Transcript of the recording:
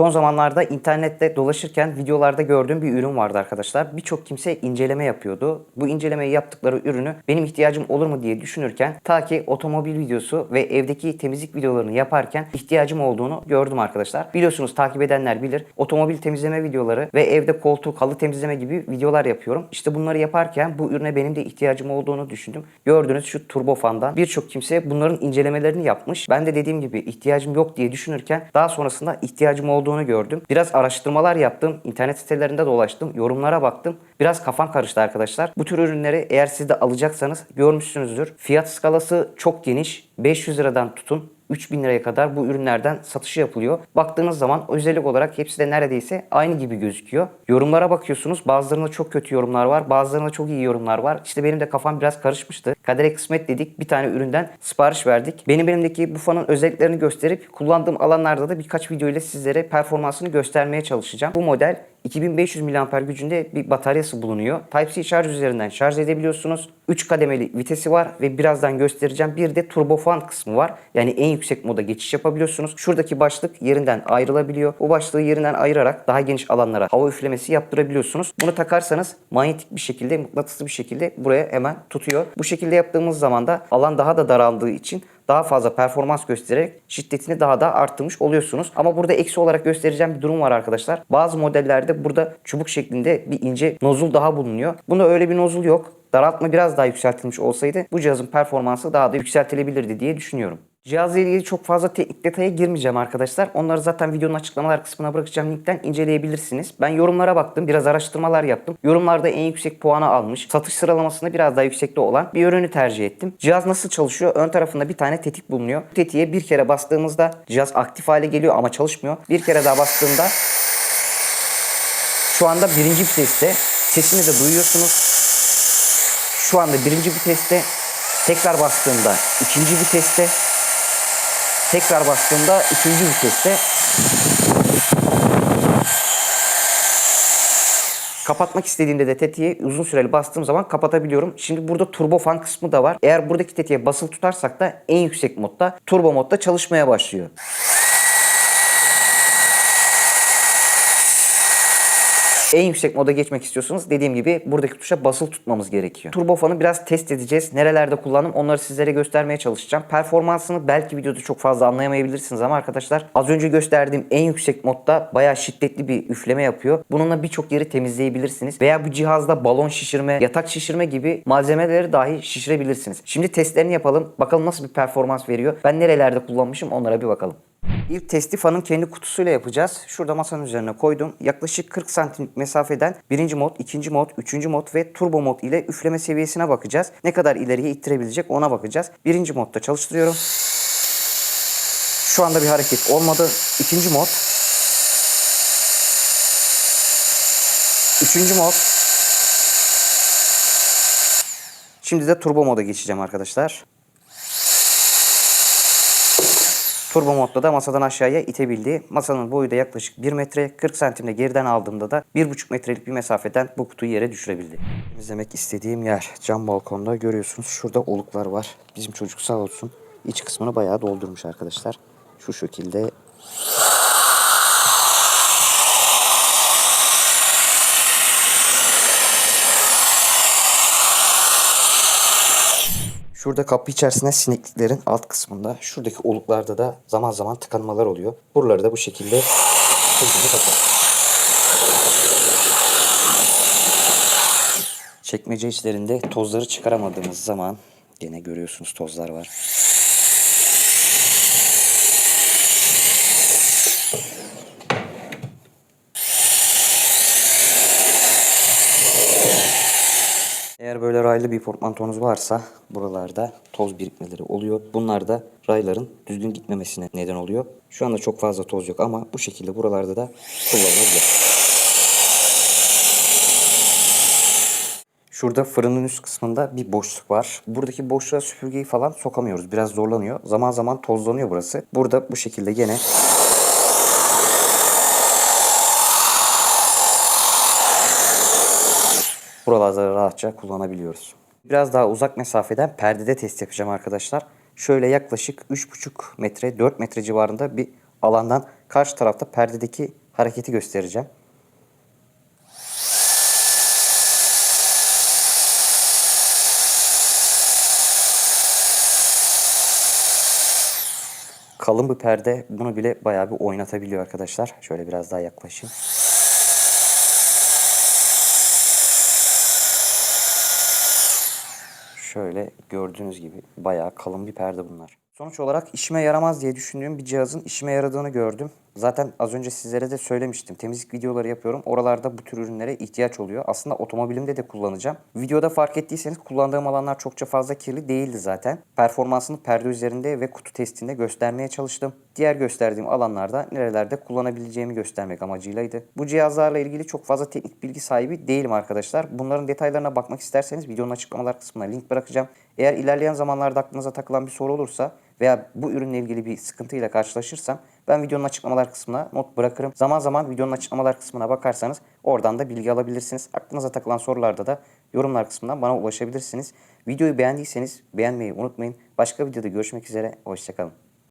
Son zamanlarda internette dolaşırken videolarda gördüğüm bir ürün vardı arkadaşlar. Birçok kimse inceleme yapıyordu. Bu incelemeyi yaptıkları ürünü benim ihtiyacım olur mu diye düşünürken ta ki otomobil videosu ve evdeki temizlik videolarını yaparken ihtiyacım olduğunu gördüm arkadaşlar. Biliyorsunuz takip edenler bilir. Otomobil temizleme videoları ve evde koltuk, halı temizleme gibi videolar yapıyorum. İşte bunları yaparken bu ürüne benim de ihtiyacım olduğunu düşündüm. Gördüğünüz şu turbofandan birçok kimse bunların incelemelerini yapmış. Ben de dediğim gibi ihtiyacım yok diye düşünürken daha sonrasında ihtiyacım olduğunu gördüm. Biraz araştırmalar yaptım. internet sitelerinde dolaştım. Yorumlara baktım. Biraz kafam karıştı arkadaşlar. Bu tür ürünleri eğer siz de alacaksanız görmüşsünüzdür. Fiyat skalası çok geniş. 500 liradan tutun 3000 liraya kadar bu ürünlerden satışı yapılıyor. Baktığınız zaman özellik olarak hepsi de neredeyse aynı gibi gözüküyor. Yorumlara bakıyorsunuz. Bazılarında çok kötü yorumlar var. Bazılarında çok iyi yorumlar var. İşte benim de kafam biraz karışmıştı. Kadere kısmet dedik. Bir tane üründen sipariş verdik. Benim elimdeki bu fanın özelliklerini gösterip kullandığım alanlarda da birkaç video ile sizlere performansını göstermeye çalışacağım. Bu model 2500 mAh gücünde bir bataryası bulunuyor. Type-C şarj üzerinden şarj edebiliyorsunuz. 3 kademeli vitesi var ve birazdan göstereceğim. Bir de turbofan kısmı var. Yani en yüksek moda geçiş yapabiliyorsunuz. Şuradaki başlık yerinden ayrılabiliyor. Bu başlığı yerinden ayırarak daha geniş alanlara hava üflemesi yaptırabiliyorsunuz. Bunu takarsanız manyetik bir şekilde, mıknatıslı bir şekilde buraya hemen tutuyor. Bu şekilde yaptığımız zaman da alan daha da daraldığı için daha fazla performans göstererek şiddetini daha da arttırmış oluyorsunuz. Ama burada eksi olarak göstereceğim bir durum var arkadaşlar. Bazı modellerde burada çubuk şeklinde bir ince nozul daha bulunuyor. Bunda öyle bir nozul yok. Daraltma biraz daha yükseltilmiş olsaydı bu cihazın performansı daha da yükseltilebilirdi diye düşünüyorum. Cihazla ilgili çok fazla teknik detaya girmeyeceğim arkadaşlar. Onları zaten videonun açıklamalar kısmına bırakacağım linkten inceleyebilirsiniz. Ben yorumlara baktım, biraz araştırmalar yaptım. Yorumlarda en yüksek puanı almış, satış sıralamasında biraz daha yüksekte olan bir ürünü tercih ettim. Cihaz nasıl çalışıyor? Ön tarafında bir tane tetik bulunuyor. Bu tetiğe bir kere bastığımızda cihaz aktif hale geliyor ama çalışmıyor. Bir kere daha bastığımda şu anda birinci viteste sesini de duyuyorsunuz. Şu anda birinci viteste tekrar bastığımda ikinci viteste tekrar bastığımda üçüncü viteste Kapatmak istediğimde de tetiğe uzun süreli bastığım zaman kapatabiliyorum. Şimdi burada turbo fan kısmı da var. Eğer buradaki tetiğe basılı tutarsak da en yüksek modda turbo modda çalışmaya başlıyor. En yüksek moda geçmek istiyorsanız dediğim gibi buradaki tuşa basılı tutmamız gerekiyor. Turbofanı biraz test edeceğiz. Nerelerde kullandım onları sizlere göstermeye çalışacağım. Performansını belki videoda çok fazla anlayamayabilirsiniz ama arkadaşlar az önce gösterdiğim en yüksek modda bayağı şiddetli bir üfleme yapıyor. Bununla birçok yeri temizleyebilirsiniz. Veya bu cihazda balon şişirme, yatak şişirme gibi malzemeleri dahi şişirebilirsiniz. Şimdi testlerini yapalım. Bakalım nasıl bir performans veriyor. Ben nerelerde kullanmışım onlara bir bakalım. İlk testi fanın kendi kutusuyla yapacağız. Şurada masanın üzerine koydum. Yaklaşık 40 santimlik mesafeden birinci mod, ikinci mod, üçüncü mod ve turbo mod ile üfleme seviyesine bakacağız. Ne kadar ileriye ittirebilecek ona bakacağız. Birinci modda çalıştırıyorum. Şu anda bir hareket olmadı. İkinci mod. Üçüncü mod. Şimdi de turbo moda geçeceğim arkadaşlar. Turbo modda da masadan aşağıya itebildi. Masanın boyu da yaklaşık 1 metre. 40 santimde geriden aldığımda da 1,5 metrelik bir mesafeden bu kutuyu yere düşürebildi. Temizlemek istediğim yer cam balkonda görüyorsunuz. Şurada oluklar var. Bizim çocuk sağ olsun iç kısmını bayağı doldurmuş arkadaşlar. Şu şekilde Şurada kapı içerisinde sinekliklerin alt kısmında, şuradaki oluklarda da zaman zaman tıkanmalar oluyor. Buraları da bu şekilde. Çekmece içlerinde tozları çıkaramadığımız zaman gene görüyorsunuz tozlar var. Eğer böyle raylı bir portmantonuz varsa buralarda toz birikmeleri oluyor. Bunlar da rayların düzgün gitmemesine neden oluyor. Şu anda çok fazla toz yok ama bu şekilde buralarda da kullanılabilir. Şurada fırının üst kısmında bir boşluk var. Buradaki boşluğa süpürgeyi falan sokamıyoruz. Biraz zorlanıyor. Zaman zaman tozlanıyor burası. Burada bu şekilde gene buralarda rahatça kullanabiliyoruz. Biraz daha uzak mesafeden perdede test yapacağım arkadaşlar. Şöyle yaklaşık 3,5 metre 4 metre civarında bir alandan karşı tarafta perdedeki hareketi göstereceğim. Kalın bir perde bunu bile bayağı bir oynatabiliyor arkadaşlar. Şöyle biraz daha yaklaşayım. Şöyle gördüğünüz gibi bayağı kalın bir perde bunlar. Sonuç olarak işime yaramaz diye düşündüğüm bir cihazın işime yaradığını gördüm. Zaten az önce sizlere de söylemiştim. Temizlik videoları yapıyorum. Oralarda bu tür ürünlere ihtiyaç oluyor. Aslında otomobilimde de kullanacağım. Videoda fark ettiyseniz kullandığım alanlar çokça fazla kirli değildi zaten. Performansını perde üzerinde ve kutu testinde göstermeye çalıştım. Diğer gösterdiğim alanlarda nerelerde kullanabileceğimi göstermek amacıylaydı. Bu cihazlarla ilgili çok fazla teknik bilgi sahibi değilim arkadaşlar. Bunların detaylarına bakmak isterseniz videonun açıklamalar kısmına link bırakacağım. Eğer ilerleyen zamanlarda aklınıza takılan bir soru olursa veya bu ürünle ilgili bir sıkıntıyla karşılaşırsam ben videonun açıklamalar kısmına not bırakırım. Zaman zaman videonun açıklamalar kısmına bakarsanız oradan da bilgi alabilirsiniz. Aklınıza takılan sorularda da yorumlar kısmından bana ulaşabilirsiniz. Videoyu beğendiyseniz beğenmeyi unutmayın. Başka videoda görüşmek üzere. Hoşçakalın.